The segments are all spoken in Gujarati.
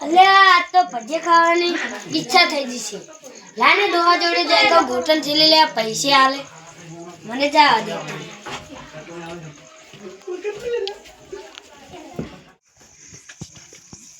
અલે આ તો ભજીયા ખાવાની ઈચ્છા થઈ ગઈ છે. લાને દોવા જોડે જાય તો ગોટન છીલી લે પૈસે આલે. મને જવા દે.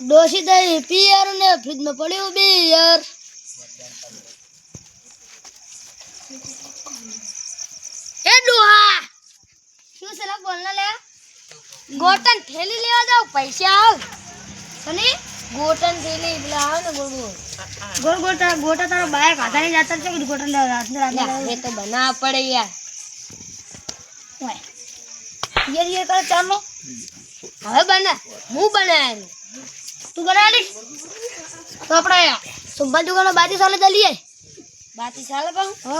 ડોશી દઈ પિયર ને ફ્રીજમાં પડ્યું બી યાર એ ડોહા શું છે લા બોલ ના લે? ગોટન થેલી લેવા જાવ પૈસા આવ. સની? ગોટન થેલી પેલા આવે ને ગોળ ગોળ. ગોળ તારા ગોટા તારા બાય ખાતા નહીં જાતર છે કે ગોટન લેવા રાત રાત એ તો બનાવવા પડે યાર. ઓય. યાર યાર કર ચાલો હવે બના. હું બનાવેલું. તું બનાવીશ તો આપણે સુંબા દુકાનો બાતી સાલે ચાલીએ બાતી સાલે પણ? હો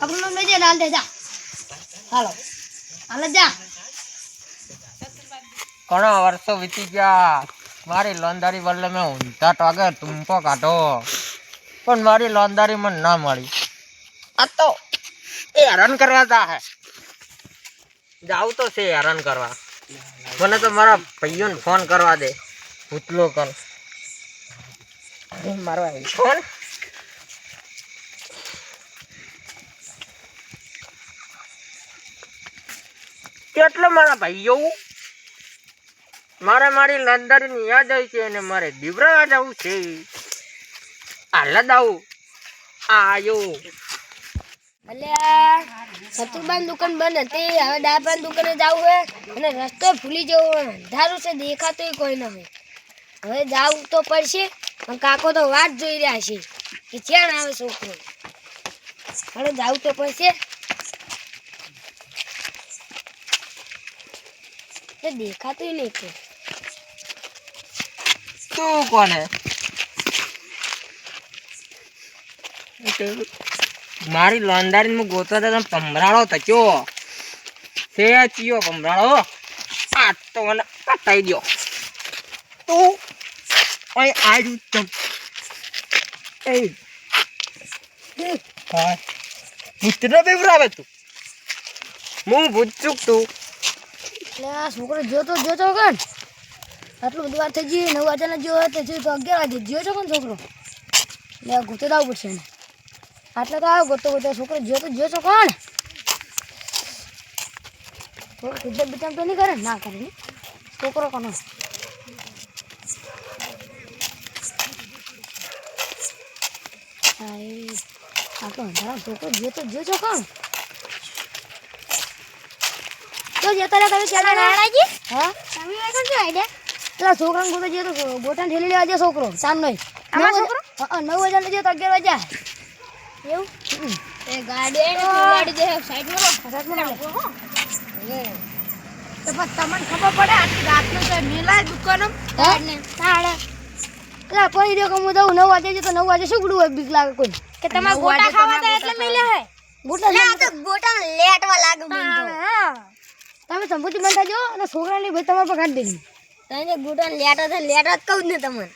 આપણું નામ લઈ જાય હાલ દે જા. હાલો. હાલ જા. ઘણા વર્ષો વીતી ગયા. મારી લોંધારી બદલે મેં ઊંધા ટોગે તુંપો કાઢો. પણ મારી લોંધારી મને ના મળી. આ તો એ હેરાન કરવા જા હે. જાવ તો છે હેરાન કરવા. મને તો મારા ભાઈઓને ફોન કરવા દે. ભૂતલો કર. મારો ફોન. કેટલો મારા ભાઈઓ? મારે મારી લંદરની યાદ આવી છે અને મારે દીવરા જવું છે. આ લદાવ આયો. અલ્યા શત્રુબાન દુકાન બંધ હતી. હવે ડાયબાન દુકાને જવું હોય અને રસ્તો ભૂલી જવો હોય અંધારું છે દેખાતું કોઈ ન હોય હવે જવું તો પડશે, પણ કાકો તો વાત જોઈ રહ્યા છે કે ક્યાં આવે છોકરો. હવે જવું તો પડશે. દેખાતું નહીં તો કોને મારી લોંદારી હું ગોતો તો તમે પમરાળો થયો છે ચિયો પમરાળો આ તો મને કટાઈ દો તું અહીં આજ ચમ એ હા ભૂતનો બેવરાવે તું હું ભૂત ચૂક તું છોકરો જોતો જોતો કણ આટલું બધું વાર થઈ ગઈ નવ વાગ્યાના જો તો જો તો અગિયાર વાગે જ્યો છો કોણ છોકરો. એટલે ગોતો તો આવવું પડશે એને. આટલા તો આવ્યો ગોતો ગોતો છોકરો જ્યો તો જ્યો છો કોણ? થોડું બીજા તો નહીં કરે ના? કરે ને. છોકરો કોનો? એ આટલો અંધારો છોકરો જ્યો તો જ્યો છો કોણ? તો જતા રહ્યા તમે ચાલે નાણાજી હા? તમે આગળ શું આઈડિયા પેલા છોકરાને ગોતો જઈએ તો ગોટાને ઠેલી લેવા જાય છોકરો સામનો છોકરો? નવ હજાર લેજો તો અગિયાર વાગ્યા એવું? એ ગાડી ગાડી દે સાઈડમાં તો પણ તમને ખબર પડે આટલી રાતનું તો મેલા દુકાનો. પેલા કોઈ દે કમું દઉં નવ વાગે તો નવ વાગે શું ગુડું હોય બીક લાગે કોઈ કે તમારે ગોટા ખાવા તો એટલે હે? ગોટા તો ગોટા લેટવા લાગે તમે સંપૂર્ણ બંધ જો અને છોકરાની ભાઈ તમારે પર કાઢી દેજો તને ગુટો લેટા છે લેટા જ કહું ને તમને.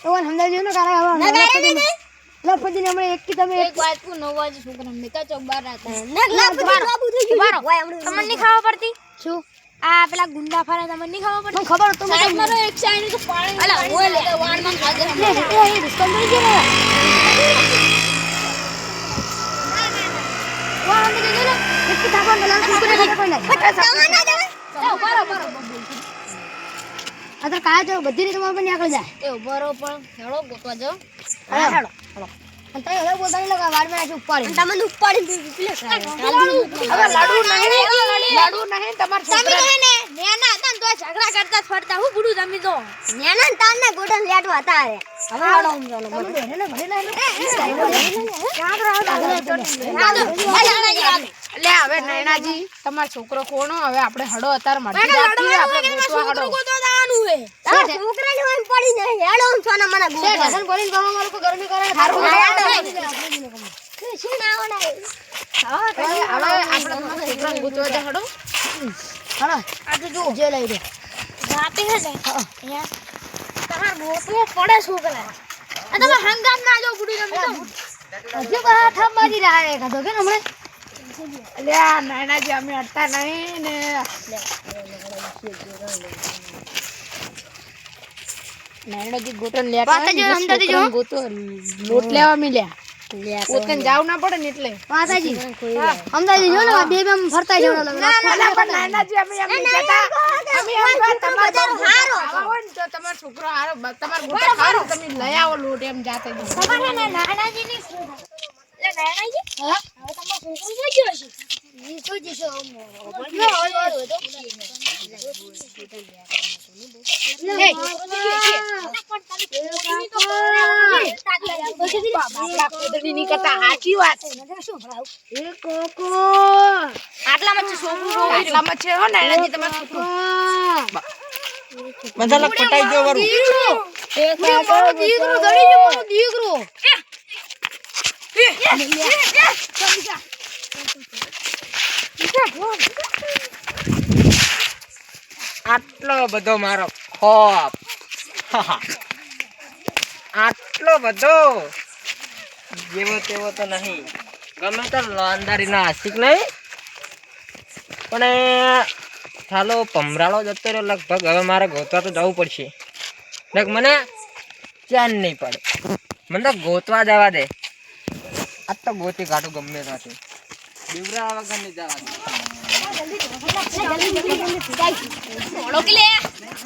તો સમજાવજો ને કારણ હવે લપતી લપતી ને? હમણાં એક કી તમે એક વાત કો નવ વાગે છોકરા મેકા ચોક બાર રાખતા લપતી બાબુ થઈ ગયું તમને નહીં ખાવા પડતી? શું? આ પેલા ગુંડા ફારા તમને નહીં ખાવા પડતી? ખબર તો મને મારો એક સાઈડ તો પાણી અલા ઓય લે. વાણમાં ખાજે ને એ ડિસ્કાઉન્ટ કરી દે ને? વાહ અમે દે ને એક કી થાપા પેલા કુકરે ખાતે કોઈ નહીં બરો બરો આ તો કાય તો બધી રીતે તમારે પણ નીકળી જાય એ ઉભરો પણ હેળો ગોતવા જાવ હેળો હેળો અને તઈ હવે બોલતા નહીં લગા વાડમાં ઉપાડી તમને ઉપાડી પીલે હવે લાડુ નહીં લાડુ નહીં તમાર છોકરા તમે ને નેના હતા ને તો ઝઘડા કરતા ફરતા હું ગુડું તમે તો નેના તાર ને ગોડન લેડો હતા હવે હાડો હું ચાલો મને ને ભરે એટલે હવે નૈનાજી તમારો છોકરો કોનો હવે આપણે હડો અત્યારે ગોતવા હડો છોકરા ને ઓમ પડી જાય હેડો હું છોના મને ગોડો ઢસન બોલીને બાબા મારું કો ગરમી કરે થારું શું ના ઓના હવે હવે આપણે છોકરા છોકરાને દે જા હડો હા આ તો જો જે લઈ દે જાતે હે ને અહીંયા તમાર મોટો પડે છોકરા આ તમે હંગામ ના જો ગુડી તમે તો હજુ કા થાપ મારી રહ્યા હે કાતો કે હમણે અલ્યા નાના નૈનાજી અમે અટતા નહીં ને નાયણાજી ગોટો લેતા હોય જો લોટ લેવા મિલ્યા. પોતકન જાવ ના પડે ને એટલે. માતાજી. અમદાજી જો ને બે બે ફરતા જવાનો લાગે. અલા, પણ નાયણાજી અમે એમ કહેતા. અમે એમ કહેતા, તમારે બહુ ગોટા ખાવા હોય ને તો તમારો છોકરો હારો તમારો ગોટો ને તમે લઈ આવો લોટ એમ જાતે જ. ના, નહીં કરતા, સાચી વાત. એ આટલામાં છે હો નાયણાજી તમારો છોકરો. મસાલા કટાઈ ગયો વરું એ મારો દીકરો ધણી છે મારો દીકરો આટલો બધો મારો ખોપ. આટલો બધો. જેવો તેવો તો નહીં. ગમે તો લોંદારી ના આશિક નહીં. પણ ચાલો પમરાળો જતો રહ્યો. લગભગ હવે મારે ગોતવા તો જવું પડશે. લગ મને ચેન નહીં પડે. મને તો ગોતવા જવા દે. આ તો ગોતી કાઢું ગમે ત્યાંથી. દીવરા વગર નહીં જવા દે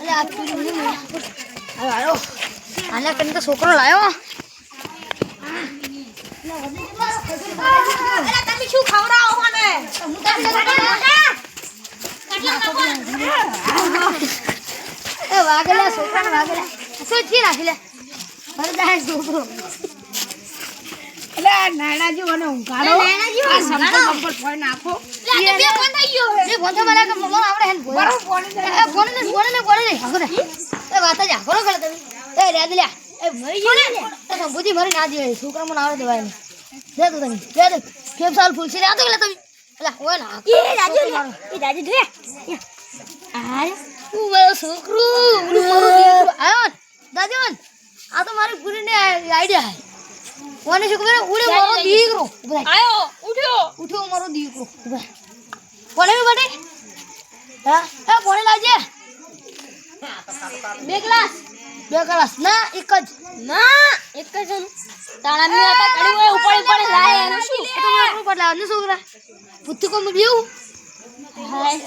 અલે આ પીલું નહીં મને. હવે આયો. આના કરીને તો છોકરો લાયો વાગેલા, છોકરાને વાગેલા શું રાખી લે એટલે આ નાયણાજી મને ઊંઘાડો. નાયણાજી આ સંપલ બંપલ ફોઈ નાખો. જે ફોન મારા કે મમ્મા આવડે હે ને બોલ. બરાબર ફોડી દે. એ ફોન ને ફોન ને ફોન ને હાકો એ વાત જ હાકો ને તમે. એ રેદ લ્યા એ મરી ને. એ સંબુજી મરી ના દે છોકરા મને આવડે દેવાય દે તું તમે. દે દે કેમ સાલ ફૂલ છે આ તો એટલે તમે. એટલે હોય ને એ રાજુ એ રાજુ દે આ હું મારો છોકરો. હું મારો દીકરો. આયો ને. આ તો મારી પૂરીને આઈડિયા હે કોને શું ખબર? હે? ઉડે મારો દીકરો. આયો ઉઠ્યો. ઉઠ્યો મારો દીકરો. કોને મે બટે હા એ કોને લાજે બે ગ્લાસ. બે ગ્લાસ. ના એક જ. ના એક જ તાણા મે આતા કડી હોય ઉપર ઉપર લાય એનું શું? તો મારું ઉપર લાવ ને છોકરા પુત્તી કો મે બેઉ હાય.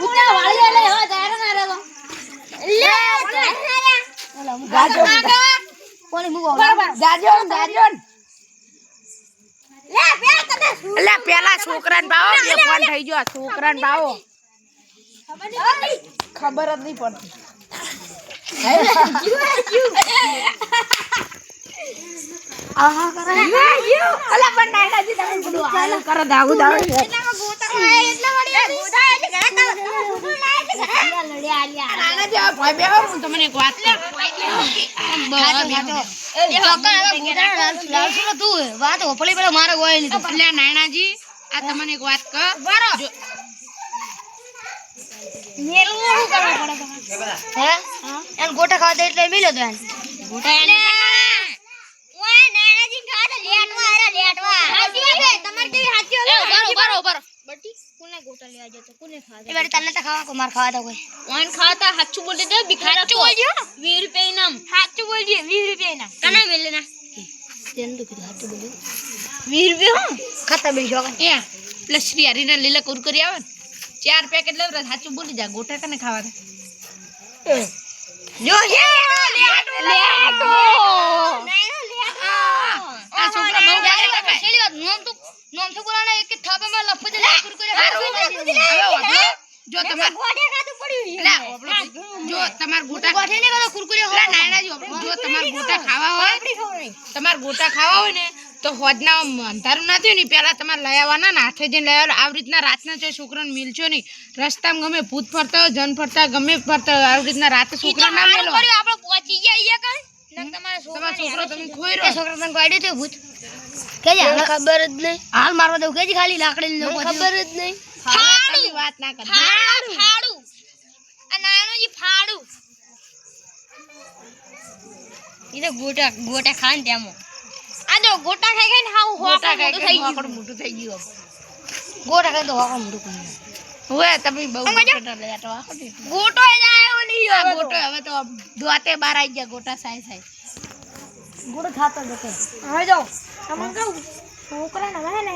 પુત્તા વાળી લે હો તારે ના રેલો લે જાજો. કોને મુગો જાજો. અલા, પેલા છોકરાને ભાવો બે ફોન થઈ ગયો છોકરાને ભાવો. ખબર જ નહીં પડતી. આહા કરે અલા, પણ નાયણાજી તમે બધું હાલ કરો, દાગુ દાગુ. નાયણાજી, હવે ભોંય બેહો, હું તમને એક વાત કહું. વાત હોપલી પેલા મારે ગોય લીધું અલા, નાયણાજી, આ તમને એક વાત. એન ગોટા ખાવા દે એટલે મિલ્યો તો એન એ બેટી તને તો ખાવા કો માર ખાવા? દો કોઈ? તેન તો કીધું હાચું બોલ્યો. ખાતા બે શોખ એ, પેલા શ્રી હરિના લીલા કુરકુરી આવે ને ચાર પેકેટ લેવરા સાચું બોલી જા ગોટા કને ખાવા દે જો હે લેટો આ છોકરા બહુ કાપે. છેલ્લી વાત નોમ તો નોમ તો બોલાના એક થાપામાં લફજ લે! કુરકુરે હવે વાપરો. જો તમાર લા, વાપરો. જો તમાર ગોટા ગોઠે ને કરો કુરકુરે લા, નાયણાજી. જો તમાર ગોટા ખાવા હોય તમાર ગોટા ખાવા હોય ને તો હોજના અંધારું ના થયું ને પેલા તમારે લઈ આવવાના ને હાથે જઈને લઈ આવવાના. આવી રીતના રાતના જો છોકરાને મિલશો નહીં રસ્તામાં ગમે ભૂત ફરતા હોય જન ફરતા હોય, ગમે ફરતા હોય, આવી રીતના રાતે છોકરા ના મેલો આપણે પહોંચી ગયા અહીંયા કઈ. તમારો છોકરો તમે ખોઈ રહ્યો છોકરા તને પાડ્યો તો ભૂત? કેજે ખબર જ નહીં. હાલ મારવા કે જ ખાલી લાકડી ને ખબર જ નહીં. ફાડું! વાત ના કર. ફાડું! ફાડું! આ તો ગોટા ગોટા ખાન તેમો. આ જો ગોટા ખાઈ ખાઈને હાવ ગોટા ખાઈ થઈ ગયું. મોટું થઈ ગયો. ગોટા ખાઈ તો વાકડ મોટું થઈ હવે તમે બહુ ગોટા લેતા ગોટો જ આવ્યો નહીં ગોટો હવે તો દોતે બાર આઈ ગયા ગોટા સાય સાય. ગુડ ખાતો જતો હવે જો તમને કહું છોકરાને હવે ને